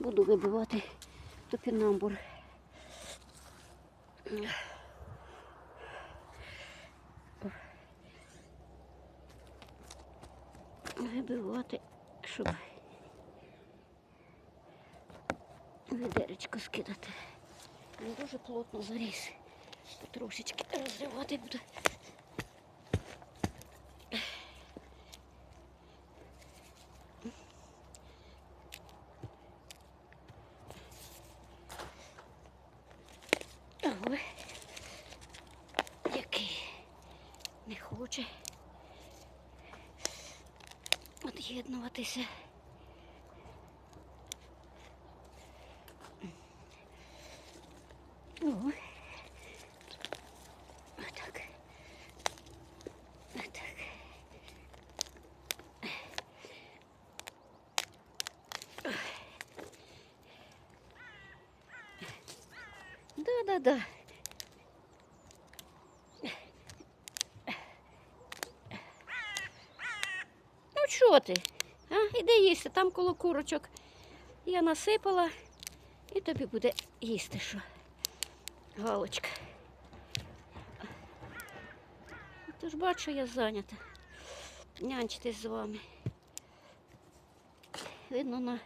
Буду вибивати топінамбур. Вибивати, щоб відеречко скидати. Він дуже плотно заріс. Трошечки розривати буду. Ой, який не хоче від'єднуватися. Ой. Да-да-да. Ну що ти? А? Іди їсти, там коло курочок. Я насипала і тобі буде їсти що. Галочка. Ти ж бачу, я зайнята. Нянчитись з вами. Видно, на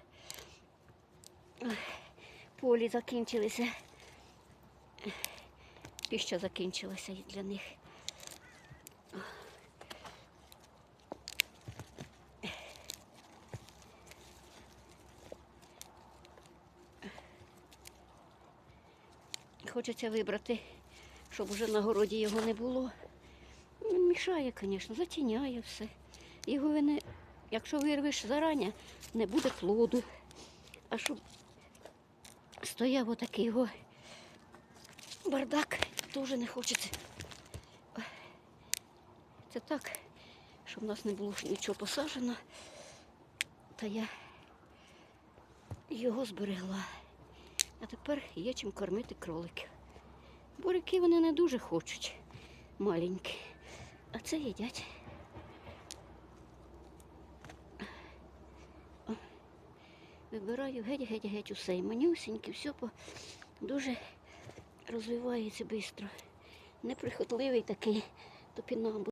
полі закінчилися. Піща закінчилася для них. Хочеться вибрати, щоб вже на городі його не було. Він мішає, звісно, затіняє все. Його не, якщо вирвеш зарані, не буде плоду. А щоб стояв отакий його бардак, теж не хочеться. Це так, щоб в нас не було нічого посаджено, та я його зберегла. А тепер є чим кормити кроликів. Буряки вони не дуже хочуть маленькі, а це їдять. Вибираю геть-геть-геть усе. І манюсіньке, все по... дуже розвивається швидко. Неприхотливий такий топінамбур.